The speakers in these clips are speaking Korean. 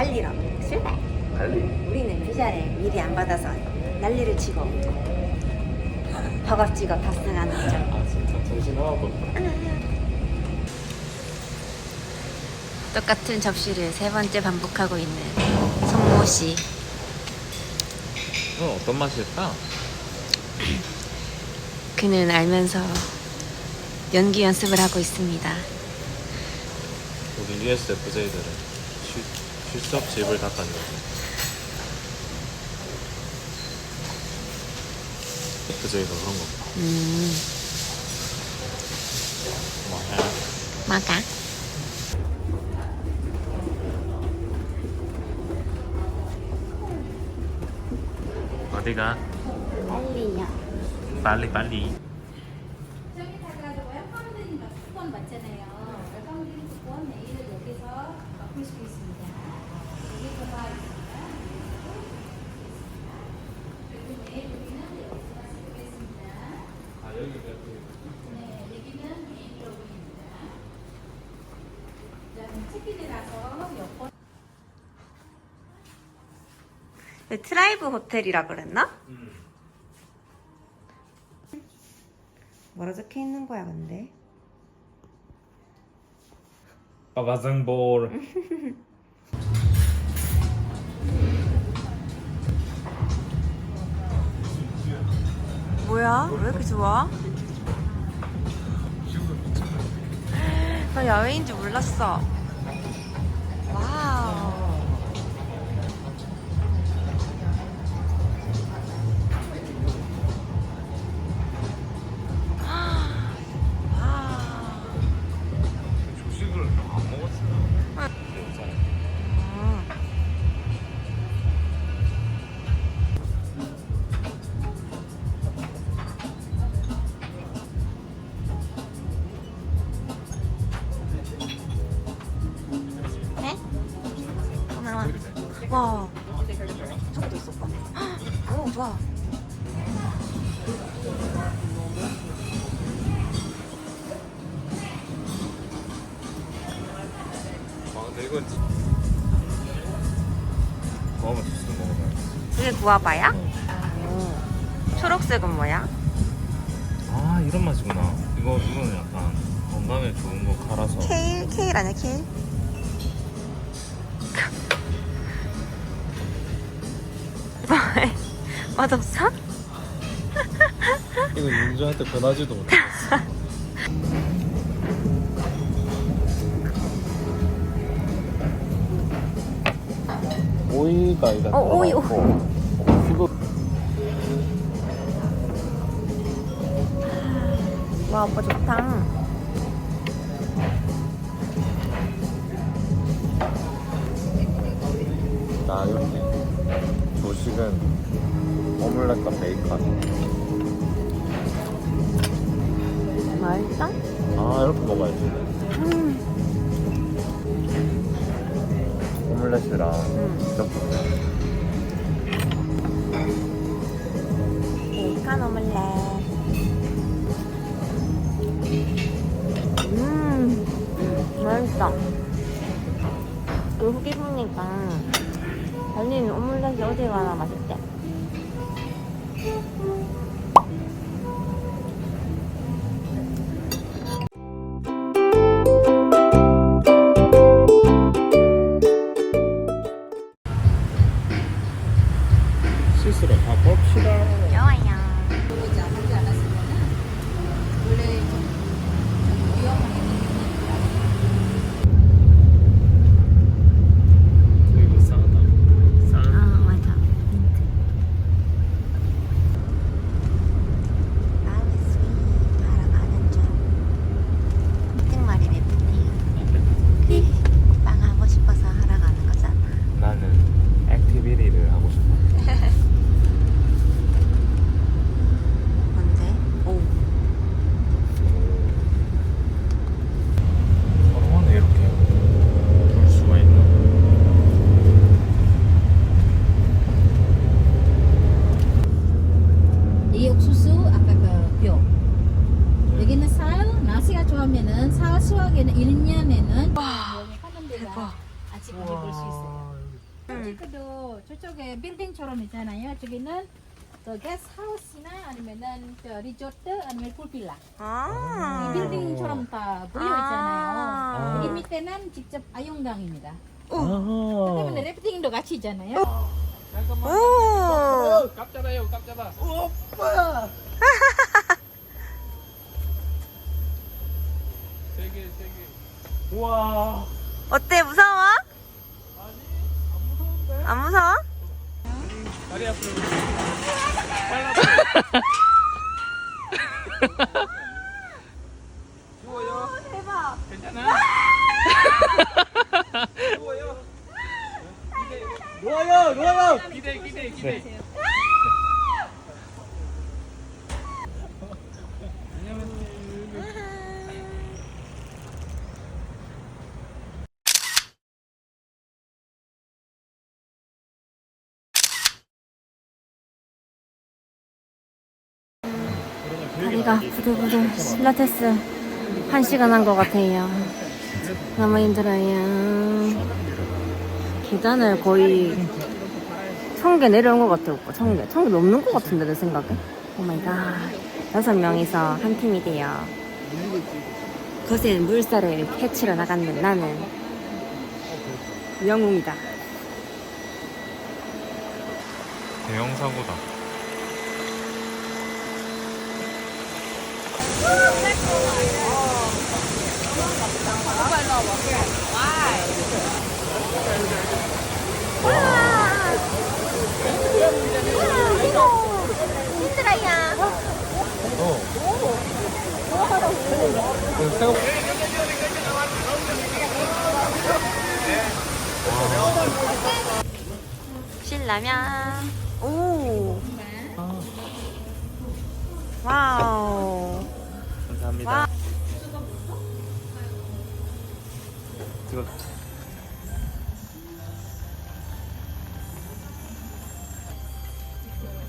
발리로 출발. 달리. 우리는 비자를 미리 안 받아서 난리를 치고 허겁지겁 탑승하는 거죠. 아 진짜 정신 하나도. 똑같은 접시를 세 번째 반복하고 있는 성모 씨. 이건 어떤 맛일까? 그는 알면서 연기 연습을 하고 있습니다. 우리 USFJ들은 실습 집을 닦았네. FJ가 그런 거. 음? 뭐가? 어디가? 빨리요. 빨리 빨리. 저기 가가지고요. 파운드링 쿠폰 받잖아요. 파운드링 쿠폰 내일을 여기서 수 있습니다. 여기 들어가 있습니다. 그리고 내일 여기는 여기서 쓰겠습니다. 아 여기가 네, 여기는 메인 로그입니다. 그다음에 체크인이라서 여권 트라이브 호텔이라 그랬나? 음. 뭐라 적혀 있는 거야, 근데? 빠바장볼. 뭐야? 왜 이렇게 좋아? 나 야외인 줄 몰랐어. 와. 저것도 있었다. 오, 좋아. 아 근데 이건 먹으면 주스 먹어봐요. 이게 구아바야? 오. 초록색은 뭐야? 아 이런 맛이구나. 이거 이거는 약간 건강에 좋은 거 갈아서. 케일? 케일 아니야, 케일? 맛없어? 이거 윤주한테 변하지도 못했어. 오이가 일단 어, 오이, 들어갔고, 이거 와, 오빠 좋다. 나 이렇게 조식은 오믈렛과 베이컨. 맛있어? 아 이렇게 먹어야지. 음. 오믈렛이랑 음. 이렇게. 베이컨 오믈렛. 음, 맛있어. 그 후기 보니까 달리는 오믈렛이 어디 가나 맛있대. 아직 먹을 수 있어요. 솔직히도 저쪽에 빌딩처럼 있잖아요. 저기는 그 게스트하우스나 아니면은 저 리조트 아니면 풀빌라. 아. 이 빌딩처럼 다 보여 아. 있잖아요. 여기 밑에는 직접 아용당입니다. 아. 때문에 래프팅도 같이 있잖아요. 오. 깝잖아요, 깝잖아. 세 개, 세 개. 우와. 어때 무서워? 안 무서워? 다리 앞으로. 추워요? 대박. 괜찮아? 추워요? 누워요, 누워요. 기대, 기대, 기대. 다리가 부들부들 필라테스 한 시간 한 것 같아요. 너무 힘들어요. 계단을 거의 천 개 내려온 것 같아, 오빠. 천 개. 천 개 넘는 것 같은데, 내 생각에. 오 마이 갓. 여섯 명이서 한 팀이 돼요. 거센 물살을 캐치러 나가는 나는 영웅이다. 대형 사고다. 신라면. 오. 와우. 감사합니다. 와. 이거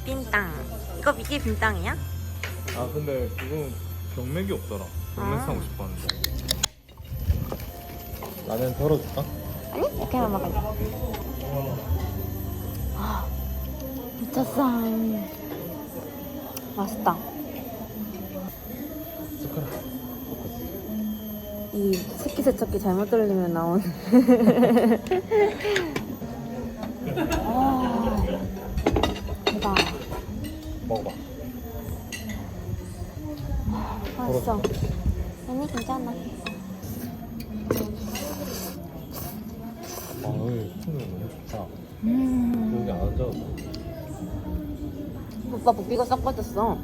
빈땅. 이거 이게 빈땅이야? 아 근데 이거 병맥이 없더라. 병맥 아. 사고 싶었는데. 라면 덜어줄까? 아니 이렇게만 먹을래. 아, 미쳤어. 맛있다. 이 식기세척기 잘못 돌리면 나오는. 아, 대박. 먹어봐. 맛있어. 언니 괜찮아. 아 여기 풍경 너무 좋다. 음. 여기 안 앉아도 오빠 부비가 싹 빠졌어.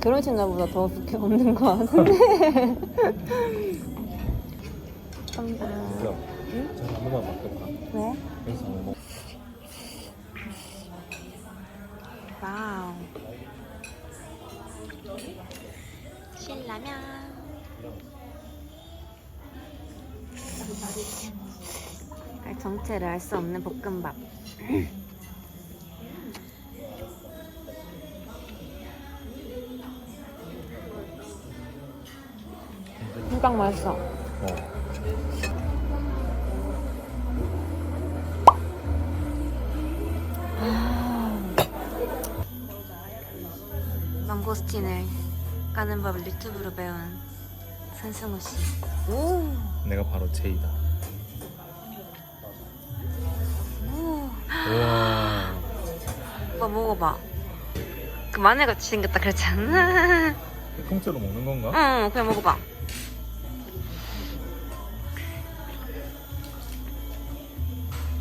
결혼식 날보다 더 부케 없는 거 같은데. 감사합니다. 야, 응? 잘 한 번만 맡겨봐. 왜? 여기서 한번 먹. 와우. 신라면. 알 정체를 알 수 없는 볶음밥. 진짜 맛있어. 어. 망고스틴을 까는 법을 유튜브로 배운 선승우 씨. 오. 내가 바로 제이다. 오. 우와. 오빠 먹어봐. 그 마늘 같이 생겼다 그랬지 않나? 통째로 먹는 건가? 응, 그냥 먹어봐.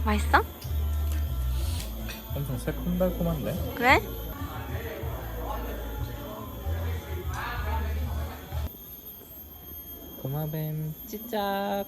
맛있어? 엄청 새콤달콤한데? 그래? 도마뱀 찌짝.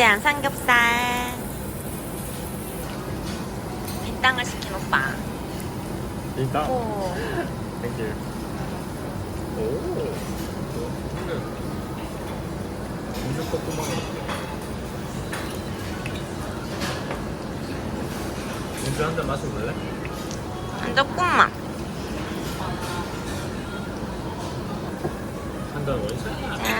푸짐한 삼겹살. 빈땅을 시킨 오빠. 일단 오. 땡길 오 진짜 한잔 마셔볼래? 조금만. 한잔 원샷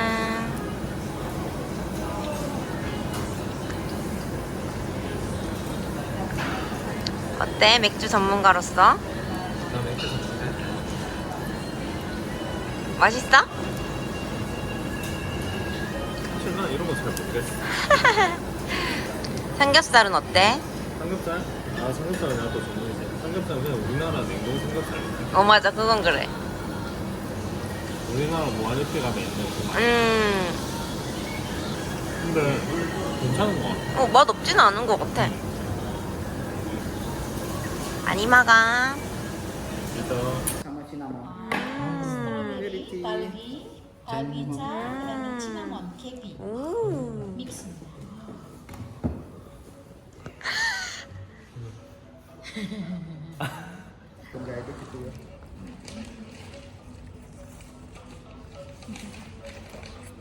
어때? 맥주 전문가로서? 맛있어? 사실 난 이런 거 잘 모르겠어 삼겹살은 어때? 삼겹살? 아 삼겹살은 내가 또 전문이지 삼겹살은 그냥 우리나라 냉동 삼겹살 어 맞아 그건 그래. 우리나라 모아리피 가면 있는 그 맛. 음. 근데 괜찮은 거 같아 어, 맛 없지는 않은 것 같아. 많이 먹어. 음. 딸기, 딸기차, 그다음에 시나몬, itu gitu ya.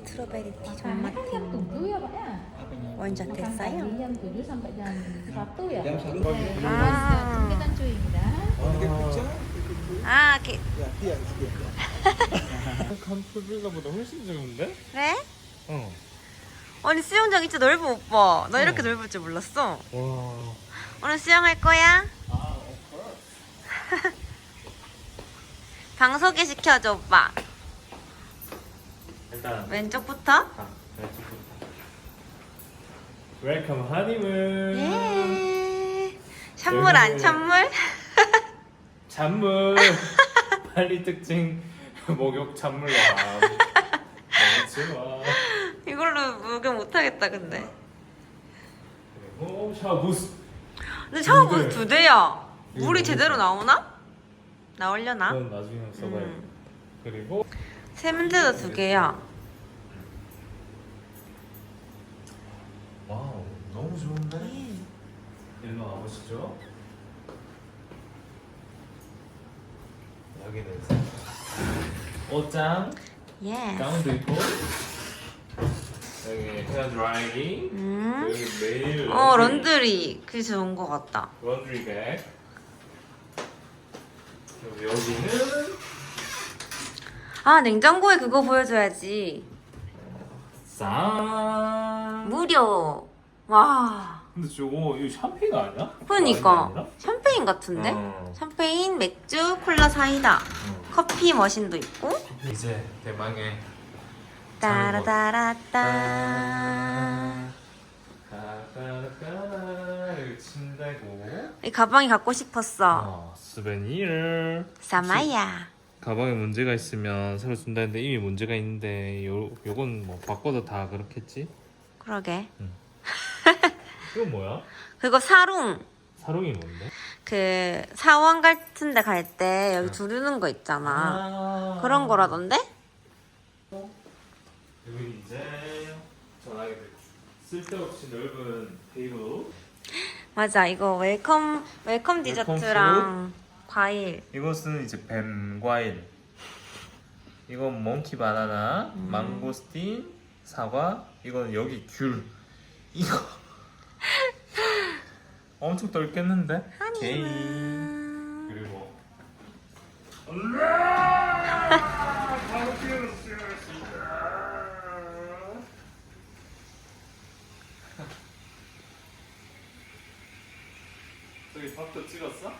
스트로베리 티 Makannya kan jam 7 ya Pak ya? 완전 됐어요. pagi jam 7 sampai jam 1 ya? Jam satu pagi. 아. Pizza? 아, 게. 캄프빌라보다 훨씬 좋은데? 그래? 어 아니 수영장 진짜 넓어 오빠. 나 이렇게 어. 넓을 줄 몰랐어. 와 오늘 수영할 거야? 방 소개 시켜줘 오빠. 일단 왼쪽부터. 아, 웰컴 하니문 예. 찬물 안 네. 찬물? 잔물 빨리 특징 목욕 너무 좋아 이걸로 목욕 못 하겠다 근데. 그리고 샤워부스 근데 샤워부 두 대. 대야. 물이? 제대로 나오나? 나오려나? 그건 나중에 써봐야 돼 음. 그리고 세면대도 두 개야. 와우 너무 좋은데? 일로 와보시죠 여기는 옷장 예. 가운도 있고 여기 헤어 드라이기 음. 여기 매일 어 런드리 그게 좋은 것 같다. 런드리 백 그리고 여기는 아 냉장고에 그거 보여줘야지. 쌈 무료. 와. 근데 저거 이거 샴페인 아니야? 그러니까 샴페인 같은데? 어. 샴페인, 맥주, 콜라, 사이다. 어. 커피 머신도 있고. 이제 대망의 따라따라따. 이 가방이 갖고 싶었어. 어, 스베니르 사마야. 가방에 문제가 있으면 새로 준다는데 이미 문제가 있는데 요, 요건 뭐 바꿔도 다 그렇겠지? 그러게. 이건 뭐야? 그거 사룽. 사롱이 뭔데? 그 사원 같은 데 갈 때 여기 두르는 거 있잖아. 아 그런 거라던데? 여기 이제 전화기 쓸데없이 넓은 테이블 맞아. 이거 웰컴 웰컴 디저트랑 과일. 이것은 이제 뱀 과일. 이건 몽키 바나나, 음. 망고스틴, 사과. 이건 여기 귤. 이거 엄청 넓겠는데? 게임. 그리고 저기 밥도 찍었어?